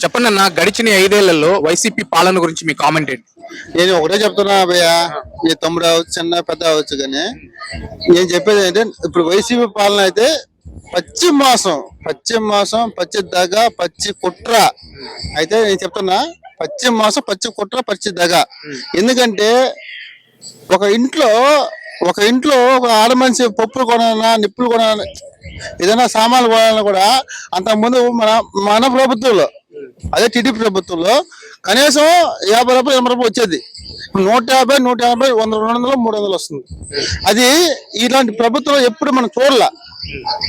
చెప్పండి అన్న గడిచిన ఐదేళ్ళలో వైసీపీ పాలన గురించి మీ కామెంట్ ఏంటి? నేను ఒకటే చెప్తున్నా అభయ్య నీ తమ్ముడు అవచ్చు చిన్న పెద్ద అవచ్చు కానీ నేను చెప్పేది ఏంటంటే ఇప్పుడు వైసీపీ పాలన అయితే పచ్చి మాసం పచ్చి మాసం పచ్చి దగ పచ్చి కుట్ర. అయితే నేను చెప్తున్నా పచ్చి మాసం పచ్చి కుట్ర పచ్చి దగ. ఎందుకంటే ఒక ఇంట్లో ఒక ఇంట్లో ఒక ఆడ మనిషి పప్పులు కొనాలన్నా నిప్పులు కొనాలన్నా ఏదైనా సామాన్లు కొనాలన్నా కూడా అంతకుముందు మన మన ప్రభుత్వంలో అదే టీడీపీ ప్రభుత్వంలో కనీసం యాభై రూపాయలు ఎనభై రూపాయలు వచ్చేది. నూట యాభై నూట యాభై వంద రెండు వందలు మూడు వందలు వస్తుంది. అది ఇలాంటి ప్రభుత్వం ఎప్పుడు మనం చూడలే.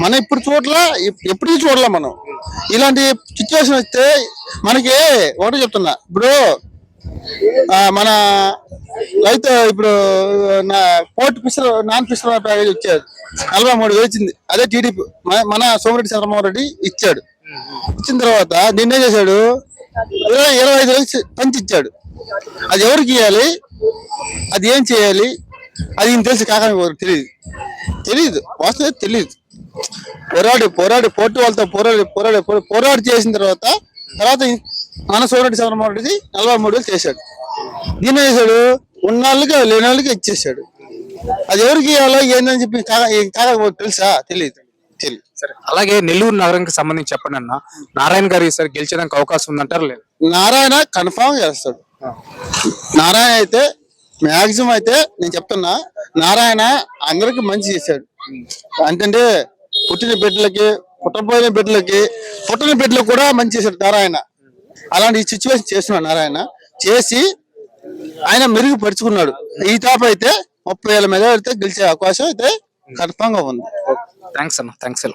మనం ఇప్పుడు చూడలా ఎప్- ఎప్పుడు మనం. ఇలాంటి సిచ్యువేషన్ వస్తే మనకి ఒకటి చెప్తున్నా. ఇప్పుడు మన రైతు ఇప్పుడు నా కోర్టు పిసర్ నాన్ పిసర్ ప్యాకేజ్ ఇచ్చాడు. నలభై మూడు వేచింది అదే టీడీపీ మన- మన సోమిరెడ్డి చంద్రమోహన్ రెడ్డి ఇచ్చాడు. ఇచ్చిన తర్వాత నిన్నే చేశాడు. ఇరవై ఇరవై ఐదు వేలు పంచి ఇచ్చాడు. అది ఎవరికి ఇవ్వాలి అది ఏం చేయాలి? అది ఈయన తెలిసి కాకని తెలియదు తెలియదు వాస్తవ తెలియదు పోరాడి పోరాడి పోటీ వాళ్ళతో పోరాడి పోరాడి పోరాడి- చేసిన తర్వాత తర్వాత మన సోరెడ్డి చంద్రమోహన్ రెడ్డి నలభై మూడు వేలు చేశాడు. దీన్ని ఏం చేశాడు ఉన్న వాళ్ళకి లేని వాళ్ళకి ఇచ్చేసాడు అది ఎవరికి ఇవ్వాలో ఏందని చెప్పి కాక ఈ కాక తెలుసా? తెలియదు తెలియదు సరే అలాగే నెల్లూరు నగరానికి సంబంధించి చెప్పండి అన్న. నారాయణ గారు ఈసారి గెలిచడానికి అవకాశం ఉందంటారు లేదు? నారాయణ కన్ఫామ్ చేస్తాడు. నారాయణ అయితే మాక్సిమం అయితే నేను చెప్తున్నా నారాయణ అందరికి మంచి చేశాడు. అంటే పుట్టిన బిడ్డలకి పుట్టబోయిన బిడ్డలకి పుట్టిన బిడ్డలకు కూడా మంచి చేశాడు నారాయణ. అలాంటి సిచ్యువేషన్ చేస్తున్నాడు నారాయణ. చేసి ఆయన మెరుగుపరుచుకున్నాడు. ఈ టాప్ అయితే ముప్పై వేల మీద అయితే గెలిచే అవకాశం అయితే కన్ఫామ్గా ఉంది. థ్యాంక్స్ అన్న థ్యాంక్స్ అలా